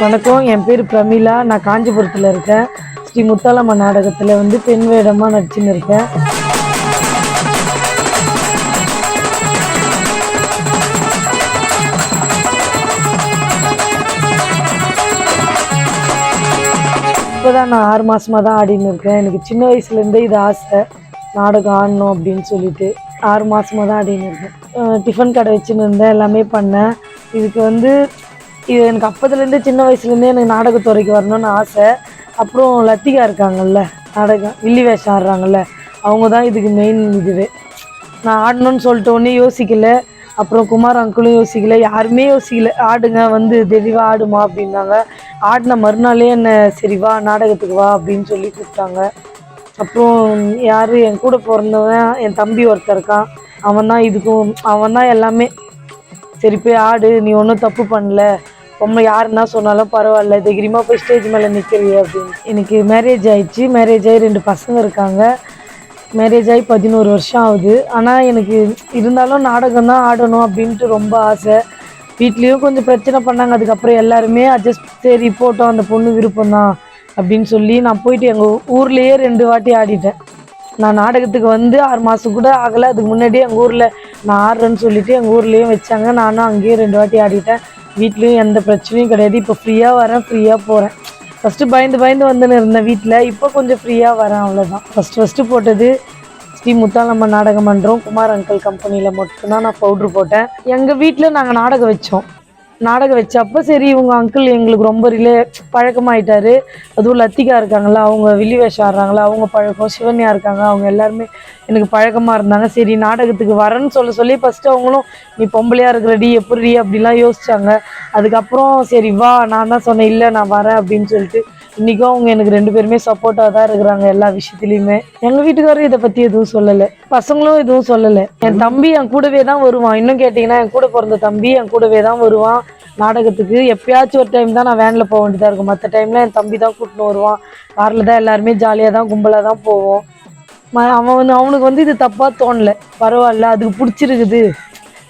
வணக்கம். என் பேர் பிரமிளா. நான் காஞ்சிபுரத்தில் இருக்கேன். ஸ்ரீ முத்தாலம்மா நாடகத்தில் வந்து பெண் வேடமாக நடிச்சுன்னு இருக்கேன். இப்போ தான் நான் ஆறு மாசமா தான் ஆடின்னு இருக்கேன். எனக்கு சின்ன வயசுலேருந்தே இது ஆசை. நாடகம் ஆடணும் அப்படின்னு சொல்லிட்டு ஆறு மாசமா தான் ஆடின்னு இருக்கேன். டிஃபன் கடை வச்சுன்னு இருந்தேன். எல்லாமே பண்ணேன். இதுக்கு வந்து இது எனக்கு அப்போதுலேருந்து சின்ன வயசுலேருந்தே எனக்கு நாடகத்துறைக்கு வரணும்னு ஆசை. அப்புறம் லத்திகா இருக்காங்கல்ல நாடகம் வில்லி வேஷம் ஆடுறாங்கல்ல அவங்க தான் இதுக்கு மெயின் இதுவே. நான் ஆடணும்னு சொல்லிட்டு ஒன்றே யோசிக்கல. அப்புறம் குமார் அங்கிளும் யோசிக்கல. யாருமே யோசிக்கல. ஆடுங்க வந்து தெளிவாக ஆடுமா அப்படின்னாங்க. ஆடின மறுநாளே என்னை சரி வா நாடகத்துக்கு வா அப்படின்னு சொல்லி கூப்பிட்டாங்க. அப்புறம் யார் என் கூட பிறந்தவன் என் தம்பி ஒருத்தர் இருக்கான். அவன் தான் இதுக்கும் அவன் தான் எல்லாமே. சரி போய் ஆடு நீ ஒன்றும் தப்பு பண்ணல. பொம்மை யாருன்னா சொன்னாலும் பரவாயில்ல தைரியமாக போய் ஸ்டேஜ் மேலே நிற்கிறீ அப்படின்னு. எனக்கு மேரேஜ் ஆயிடுச்சு. மேரேஜ் ஆகி ரெண்டு பசங்க இருக்காங்க. மேரேஜ் ஆகி பதினோரு வருஷம் ஆகுது. ஆனால் எனக்கு இருந்தாலும் நாடகம் தான் ஆடணும் அப்படின்ட்டு ரொம்ப ஆசை. வீட்லேயும் கொஞ்சம் பிரச்சனை பண்ணாங்க. அதுக்கப்புறம் எல்லாருமே அட்ஜஸ்ட் சரி போட்டோம். அந்த பொண்ணு விருப்பம் தான் அப்படின்னு சொல்லி நான் போயிட்டு எங்கள் ஊர்லேயே ரெண்டு வாட்டி ஆடிட்டேன். நான் நாடகத்துக்கு வந்து ஆறு மாதம் கூட ஆகலை. அதுக்கு முன்னாடியே எங்கள் ஊரில் நான் ஆடுறேன்னு சொல்லிட்டு எங்கள் ஊர்லேயும் வச்சாங்க. நானும் அங்கேயும் ரெண்டு வாட்டி ஆடிட்டேன். வீட்லேயும் எந்த பிரச்சனையும் கிடையாது. இப்போ ஃப்ரீயாக வரேன் ஃப்ரீயாக போகிறேன் ஃபஸ்ட்டு பயந்து பயந்து வந்துன்னு இருந்தேன் வீட்டில் இப்போ கொஞ்சம் ஃப்ரீயாக வரேன் அவ்வளோதான் ஃபஸ்ட்டு ஃபஸ்ட்டு போட்டது ஸ்ரீ முத்தாலம்மன் நாடக மன்றம் குமார் அங்கிள் கம்பெனியில் மட்டும்தான் நான் பவுட்ரு போட்டேன். எங்கள் வீட்டில் நாங்கள் நாடகம் வச்சோம். நாடகம் வச்சப்போ சரி இவங்க அங்கிள் எங்களுக்கு ரொம்ப ரிலே பழக்கமாயிட்டாரு. அதுவும் லத்திகா இருக்காங்களா அவங்க வில்லி வேஷம் ஆடுறாங்களா அவங்க பழக்கம் சிவன்யா இருக்காங்க அவங்க எல்லாருமே எனக்கு பழக்கமாக இருந்தாங்க. சரி நாடகத்துக்கு வரேன்னு சொல்ல சொல்லி ஃபஸ்ட்டு அவங்களும் நீ பொம்பளையாக இருக்கிறடி எப்படி அப்படிலாம் யோசிச்சாங்க. அதுக்கப்புறம் சரி வா நான் தான் சொன்னேன் இல்லை நான் வரேன் அப்படின்னு சொல்லிட்டு இன்றைக்கும் அவங்க எனக்கு ரெண்டு பேருமே சப்போர்ட்டாக தான் இருக்கிறாங்க எல்லா விஷயத்துலையுமே. எங்கள் வீட்டுக்காரரும் இதை பற்றி எதுவும் சொல்லலை. பசங்களும் எதுவும் சொல்லலை. என் தம்பி என் கூடவே தான் வருவான். இன்னும் கேட்டிங்கன்னா என் கூட பிறந்த தம்பி என் கூடவே தான் வருவான். நாடகத்துக்கு எப்பயாச்சும் ஒரு டைம் தான் நான் வேனில் போக வேண்டியதாக இருக்கும். மற்ற டைமில் என் தம்பி தான் கூட்டின்னு வருவான். காரில் தான் எல்லாருமே ஜாலியாக தான் கும்பலாக தான் போவோம். ம- அவன் வந்து அவனுக்கு வந்து இது தப்பாக தோணல. பரவாயில்ல அதுக்கு பிடிச்சிருக்குது.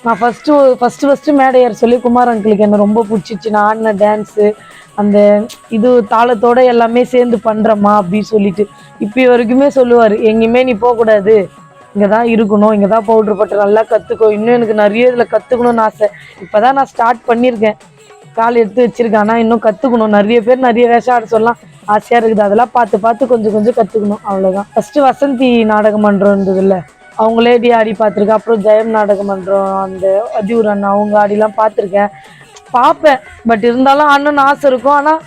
நான் ஃபஸ்ட்டு ஃபஸ்ட்டு ஃபஸ்ட்டு மேடையார் சொல்லி குமார் அங்கிளுக்கு என்ன ரொம்ப பிடிச்சிச்சு. நான் ஆடின டான்ஸு அந்த இது தாளத்தோட எல்லாமே சேர்ந்து பண்ணுறம்மா அப்படின்னு சொல்லிட்டு. இப்போ வரைக்குமே சொல்லுவார் எங்கேயுமே நீ போகக்கூடாது. இங்கே தான் இருக்கணும் இங்கே தான் பவுட்ரு போட்டு நல்லா கற்றுக்கோ இன்னும் எனக்கு நிறைய இதில் கற்றுக்கணும்னு ஆசை. இப்போ தான் நான் ஸ்டார்ட் பண்ணியிருக்கேன். கால் எடுத்து வச்சிருக்கேன் ஆனால் இன்னும் கற்றுக்கணும் நிறைய பேர் நிறைய வேஷம் ஆட சொல்லலாம். ஆசையாக இருக்குது. அதெல்லாம் பார்த்து பார்த்து கொஞ்சம் கொஞ்சம் கற்றுக்கணும் அவ்வளோதான் ஃபஸ்ட்டு வசந்தி நாடகம் மன்றம் இருந்ததுல்ல அவங்களே டி ஆடி பார்த்துருக்கேன். அப்புறம் ஜெயம் நாடகம் மன்றம் அந்த அதியூர் அண்ணா அவங்க ஆடிலாம் பார்த்துருக்கேன். பார்ப்பேன். பட் இருந்தாலும் ஆடணும்னு ஆசை இருக்கும். ஆனால்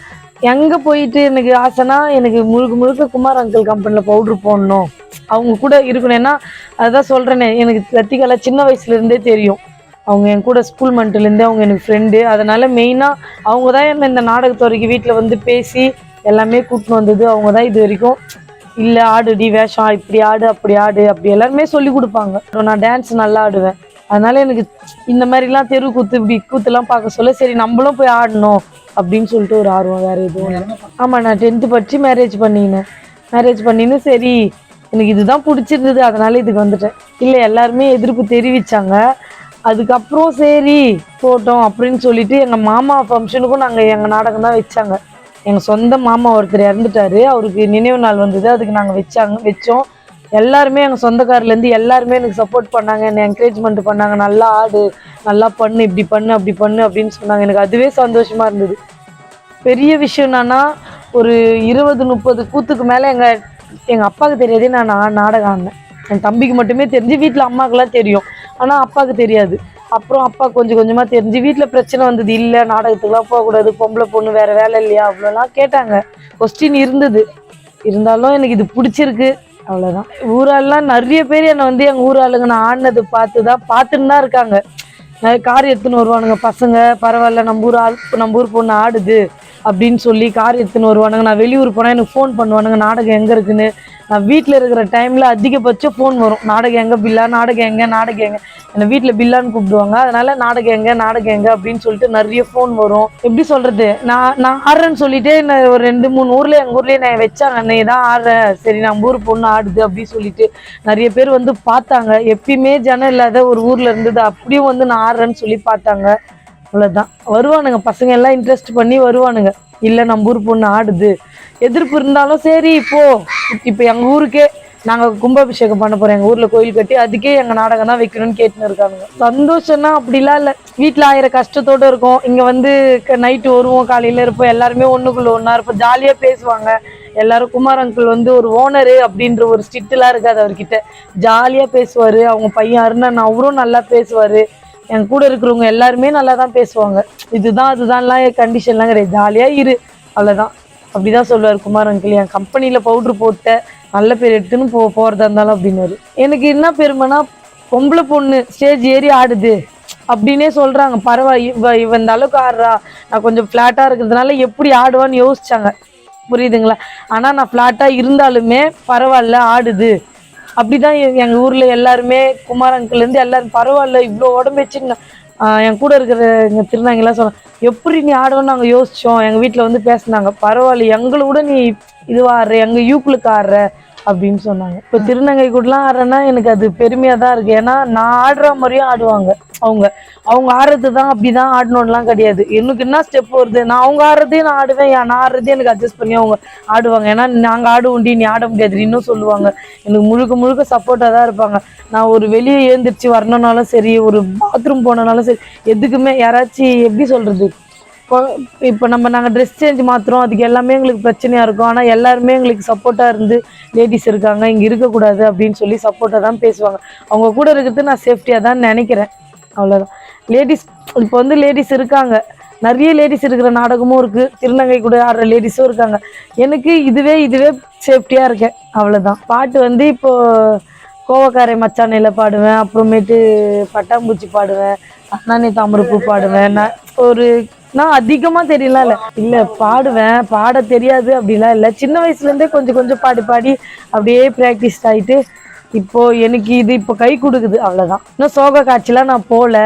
எங்கே போயிட்டு எனக்கு ஆசைனா எனக்கு முழுக்க முழுக்க குமார் அங்கிள் கம்பெனியில் பவுட்ரு போடணும். அவங்க கூட இருக்கணும். ஏன்னா அதுதான் சொல்கிறேனே எனக்கு லத்திகால சின்ன வயசுலேருந்தே தெரியும். அவங்க என் கூட ஸ்கூல் மண்ட்லேருந்தே அவங்க எனக்கு ஃப்ரெண்டு அதனால் மெயினாக அவங்க தான் என்ன இந்த நாடகத்துறைக்கு வீட்டில் வந்து பேசி எல்லாமே கூட்டின்னு வந்தது. அவங்க தான் இது வரைக்கும் இல்லை ஆடுடி வேஷம் இப்படி ஆடு அப்படி ஆடு அப்படி எல்லாருமே சொல்லி கொடுப்பாங்க. நான் டான்ஸ் நல்லா ஆடுவேன். அதனால எனக்கு இந்த மாதிரிலாம் தெரு கூத்து இப்படி கூத்துலாம் பார்க்க சொல்ல சரி நம்மளும் போய் ஆடணும் அப்படின்னு சொல்லிட்டு ஒரு ஆர்வம் வேறு எதுவும் ஆமாம் நான் டென்த்து படித்து மேரேஜ் பண்ணினேன். மேரேஜ் பண்ணின்னு சரி எனக்கு இதுதான் பிடிச்சிருந்தது அதனால இதுக்கு வந்துட்டேன். இல்லை எல்லாருமே எதிர்ப்பு தெரிவித்தாங்க அதுக்கப்புறம் சரி போட்டோம் அப்படின்னு சொல்லிட்டு எங்கள் மாமா ஃபங்க்ஷனுக்கும் நாங்கள் எங்கள் நாடகம் தான் வச்சாங்க. எங்கள் சொந்த மாமா ஒருத்தர் இறந்துட்டாரு. அவருக்கு நினைவு நாள் வந்தது. அதுக்கு நாங்கள் வச்சாங்க வச்சோம். எல்லாருமே எங்கள் சொந்தக்காரிலேருந்து எல்லாருமே எனக்கு சப்போர்ட் பண்ணாங்க. என்னை என்கரேஜ்மெண்ட் பண்ணாங்க. நல்லா ஆடு நல்லா பண்ணு இப்படி பண்ணு அப்படி பண்ணு அப்படின்னு சொன்னாங்க. எனக்கு அதுவே சந்தோஷமாக இருந்தது. பெரிய விஷயம் என்னன்னா ஒரு இருபது முப்பது கூத்துக்கு மேலே எங்கள் எங்கள் அப்பாவுக்கு தெரியாதே நான் நாடகம் ஆடினேன். என் தம்பிக்கு மட்டுமே தெரிஞ்சு வீட்டில் அம்மாக்கெல்லாம் தெரியும். ஆனால் அப்பாவுக்கு தெரியாது. அப்புறம் அப்பா கொஞ்சம் கொஞ்சமாக தெரிஞ்சு வீட்டில் பிரச்சனை வந்தது இல்லை நாடகத்துக்குலாம் போகக்கூடாது பொம்பளை பொண்ணு வேறு வேலை இல்லையா அவ்வளோலாம் கேட்டாங்க. கொஸ்டின் இருந்தது. இருந்தாலும் எனக்கு இது பிடிச்சிருக்கு. அவ்வளோதான் ஊராலாம் நிறைய பேர் என்னை வந்து எங்கள் ஊராளுங்க நான் ஆடினது பார்த்து தான் பார்த்துன்னு தான் இருக்காங்க. நான் கார் எடுத்துன்னு வருவானுங்க. பசங்க பரவாயில்ல நம்ம ஊர் ஆள் நம்ம ஊர் பொண்ணு ஆடுது அப்படின்னு சொல்லி கார் எடுத்துன்னு வருவானுங்க. நான் வெளியூர் போனால் எனக்கு ஃபோன் பண்ணுவானுங்க நாடகம் எங்கே இருக்குன்னு. நான் வீட்டில் இருக்கிற டைமில் அதிகபட்சம் ஃபோன் வரும். நாடகம் எங்கே பில்லா நாடகம் எங்கே நாடகம் எங்கே. என்னை வீட்டில் பில்லான்னு கூப்பிடுவாங்க. அதனால நாடகம் எங்கே நாடகம் எங்கே அப்படின்னு சொல்லிட்டு நிறைய ஃபோன் வரும். எப்படி சொல்கிறது நான் நான் ஆடுறேன்னு சொல்லிட்டு நான் ஒரு ரெண்டு மூணு ஊரில் எங்கள் ஊர்லயே நான் வச்சாங்க. நீ தான் ஆடுறேன். சரி நம்ம ஊர் பொண்ணு ஆடுது அப்படின்னு சொல்லிட்டு நிறைய பேர் வந்து பார்த்தாங்க. எப்பயுமே ஜனம் இல்லாத ஒரு ஊரில் இருந்தது. அப்படியும் வந்து நான் ஆடுறேன்னு சொல்லி பார்த்தாங்க. அவ்வளோதான் வருவானுங்க. பசங்க எல்லாம் இன்ட்ரெஸ்ட் பண்ணி வருவானுங்க. இல்லை நம்ம ஊர் பொண்ணு ஆடுது. எதிர்ப்பு இருந்தாலும் சரி இப்போ இப்போ எங்கள் ஊருக்கே நாங்கள் கும்பாபிஷேகம் பண்ண போகிறோம் எங்கள் ஊரில் கோயில் கட்டி அதுக்கே எங்கள் நாடகம் தான் வைக்கணும்னு கேட்டுன்னு இருக்காங்க சந்தோஷம்னா அப்படிலாம் இல்லை. வீட்டில் ஆயிர கஷ்டத்தோடு இருக்கும். இங்கே வந்து நைட்டு வருவோம். காலையில் இருப்போம். எல்லாருமே ஒன்றுக்குள்ள ஒன்றா இருப்போம். ஜாலியாக பேசுவாங்க. எல்லாரும் குமார் அங்கிள் வந்து ஒரு ஓனரு அப்படின்ற ஒரு ஸ்டிட்டுலாம் இருக்காது அவர்கிட்ட. ஜாலியாக பேசுவார். அவங்க பையன் அருணன் அவரும் நல்லா பேசுவார். என் கூட இருக்கிறவங்க எல்லாருமே நல்லா தான் பேசுவாங்க. இதுதான் அதுதான்லாம் கண்டிஷன்லாம் கிடையாது. ஜாலியாக இரு. அவ்வளோதான் அப்படிதான் சொல்லுவார் குமார் அங்கிள் என் கம்பெனியில் பவுட்ரு போட்ட நல்ல பேர் எடுத்துன்னு போ போகிறதா இருந்தாலும் அப்படின்னாரு. எனக்கு என்ன பெருமைனா பொம்பளை பொண்ணு ஸ்டேஜ் ஏறி ஆடுது அப்படின்னே சொல்கிறாங்க பரவாயில்ல இவ இவ இந்த அளவுக்கு ஆடுறா. நான் கொஞ்சம் ஃப்ளாட்டாக இருக்கிறதுனால எப்படி ஆடுவான்னு யோசிச்சாங்க. புரியுதுங்களா? ஆனால் நான் ஃப்ளாட்டாக இருந்தாலுமே பரவாயில்ல ஆடுது. அப்படிதான் எ- எங்கள் ஊரில் எல்லாருமே குமார் uncle எல்லாரும் பரவாயில்ல இவ்வளோ உடம்பு வச்சுங்க என் கூட இருக்கிற எங்கள் திருநாங்கெல்லாம் சொன்னாங்க எப்படி நீ ஆடுவோன்னு நாங்கள் யோசித்தோம் எங்கள் வீட்டில் வந்து பேசினாங்க பரவாயில்ல எங்களை விட நீ இதுவா ஆடுற எங்கள் யூக்குளுக்கு ஆடுற. அப்படின்னு சொன்னாங்க. இப்போ திருநங்கை கூடலாம் ஆடுறேன்னா எனக்கு அது பெருமையாக தான் இருக்குது ஏன்னா நான் ஆடுற மாதிரியும் ஆடுவாங்க. அவங்க அவங்க ஆடுறது தான் அப்படிதான் ஆடணும்லாம் கிடையாது. எனக்கு என்ன ஸ்டெப் வருது? நான் அவங்க ஆடுறதே நான் ஆடுவேன். நான் ஆடுறதே எனக்கு அட்ஜஸ்ட் பண்ணி அவங்க ஆடுவாங்க. ஏன்னா நாங்கள் ஆடுவோண்டி நீ ஆட முடியாது இன்னும் சொல்லுவாங்க. எனக்கு முழுக்க முழுக்க சப்போர்ட்டாக தான் இருப்பாங்க. நான் ஒரு வெளியே ஏந்திரிச்சு வரணும்னாலும் சரி ஒரு பாத்ரூம் போனனாலும் சரி எதுக்குமே யாராச்சும் எப்படி சொல்கிறது இப்போ இப்போ நம்ம நாங்கள் ட்ரெஸ் சேஞ்ச் மாற்றுறோம் அதுக்கு எல்லாமே எங்களுக்கு பிரச்சனையாக இருக்கும். ஆனால் எல்லாருமே எங்களுக்கு சப்போர்ட்டாக இருந்து லேடிஸ் இருக்காங்க. இங்கே இருக்கக்கூடாது அப்படின்னு சொல்லி சப்போர்ட்டாக தான் பேசுவாங்க. அவங்க கூட இருக்கிறது நான் சேஃப்டியாக தான் நினைக்கிறேன். அவ்வளோதான் லேடிஸ் இப்போ வந்து லேடிஸ் இருக்காங்க. நிறைய லேடிஸ் இருக்கிற நாடகமும் இருக்குது திருநங்கை கூட ஆடுற லேடிஸும் இருக்காங்க. எனக்கு இதுவே இதுவே சேஃப்டியாக இருக்கேன். அவ்வளோதான் பாட்டு வந்து இப்போது கோவக்காரை மச்சானையில் பாடுவேன். அப்புறமேட்டு பட்டாம்பூச்சி பாடுவேன். அண்ணானே தாமரைப்பூ பாடுவேன். நான் ஒரு நான் அதிகமா தெரியலாம் இல்ல. பாடுவேன். பாட தெரியாது அப்படிலாம் இல்லை. சின்ன வயசுல இருந்தே கொஞ்சம் கொஞ்சம் பாடி பாடி அப்படியே ப்ராக்டிஸ் ஆயிட்டு இப்போ எனக்கு இது இப்போ கை கொடுக்குது அவ்வளோதான் இன்னும் சோக காட்சிலாம் நான் போகல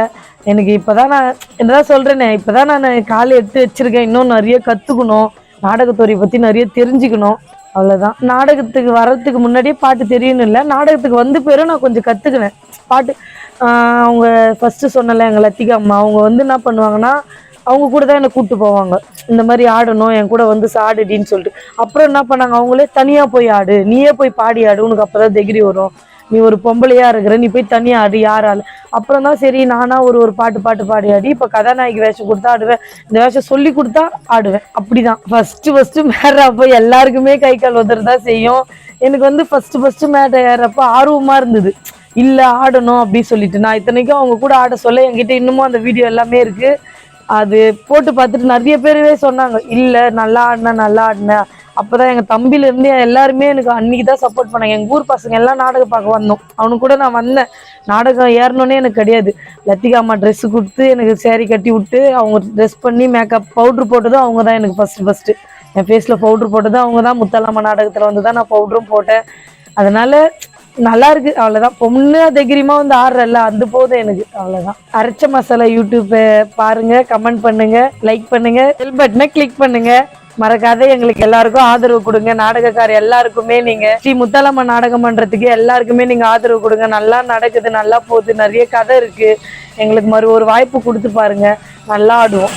எனக்கு இப்போதான் நான் என்னதான் சொல்கிறேனே இப்போதான் நான் காலை எடுத்து வச்சிருக்கேன். இன்னும் நிறைய கற்றுக்கணும் நாடகத்துறை பற்றி நிறைய தெரிஞ்சுக்கணும். அவ்வளோதான் நாடகத்துக்கு வர்றதுக்கு முன்னாடியே பாட்டு தெரியணும் இல்லை. நாடகத்துக்கு வந்து பேரும் நான் கொஞ்சம் கற்றுக்கினேன் பாட்டு அவங்க ஃபஸ்ட்டு சொன்னல எங்கள் லத்திகா அம்மா. அவங்க வந்து என்ன பண்ணுவாங்கன்னா அவங்க கூட தான் என்னை கூப்பிட்டு போவாங்க. இந்த மாதிரி ஆடணும் என் கூட வந்து ஆடுடின்னு சொல்லிட்டு. அப்புறம் என்ன பண்ணாங்க? அவங்களே தனியாக போய் ஆடு. நீயே போய் பாடி ஆடு. உனக்கு அப்போ தான் தைரியம் வரும். நீ ஒரு பொம்பளையா இருக்கிற நீ போய் தனியா ஆடு யாரால அப்புறம் தான் சரி நானா ஒரு ஒரு பாட்டு பாட்டு பாடி ஆடி இப்போ கதாநாயகி வேஷம் கொடுத்தா ஆடுவேன். இந்த வேஷம் சொல்லி கொடுத்தா ஆடுவேன். அப்படிதான். ஃபர்ஸ்ட் ஃபர்ஸ்ட் மேடுறப்ப எல்லாருக்குமே கை கால் தான் செய்யும். எனக்கு வந்து ஃபர்ஸ்ட் ஃபர்ஸ்ட் மேட் ஏறப்போ ஆர்வமா இருந்தது. இல்ல ஆடணும் அப்படின்னு சொல்லிட்டு. நான் இத்தனைக்கும் அவங்க கூட ஆட சொல்ல என்கிட்ட இன்னமும் அந்த வீடியோ எல்லாமே இருக்கு. அது போட்டு பார்த்துட்டு நிறைய பேருவே சொன்னாங்க இல்லை நல்லா ஆடின நல்லா ஆடின. அப்போதான் எங்கள் தம்பிலேருந்து எல்லாருமே எனக்கு அன்னைக்கு தான் சப்போர்ட் பண்ணாங்க. எங்கள் ஊர் பசங்க எல்லாம் நாடகம் பார்க்க வந்தோம். அவனு கூட நான் வந்தேன். நாடகம் ஏறணுன்னே எனக்கு கிடையாது. லத்திகா அம்மா ட்ரெஸ்ஸு கொடுத்து எனக்கு சேரீ கட்டி விட்டு அவங்க ட்ரெஸ் பண்ணி மேக்கப் பவுட்ரு போட்டதும் அவங்க தான் எனக்கு ஃபஸ்ட்டு ஃபஸ்ட்டு என் ஃபேஸில் பவுட்ரு போட்டதும் அவங்க தான் முத்தாலம்மா நாடகத்தில் வந்து தான் நான் பவுட்ரும் போட்டேன். அதனால நல்லா இருக்கு அவ்வளோதான் பொண்ணு தைரியமா வந்து ஆடுறல்ல அந்த போதும் எனக்கு அவ்வளோதான் அரைச்ச மசாலா யூடியூப் பாருங்க கமெண்ட் பண்ணுங்க லைக் பண்ணுங்க பெல் பட்டனை கிளிக் பண்ணுங்க. மறக்காத எங்களுக்கு எல்லாருக்கும் ஆதரவு கொடுங்க. நாடகக்கார எல்லாருக்குமே நீங்க ஸ்ரீ முத்தாலம்மா நாடகம் பண்றதுக்கு எல்லாருக்குமே நீங்க ஆதரவு கொடுங்க. நல்லா நடக்குது நல்லா போகுது நிறைய கதை இருக்கு. எங்களுக்கு மறு ஒரு வாய்ப்பு கொடுத்து பாருங்க. நல்லா ஆடுவோம்.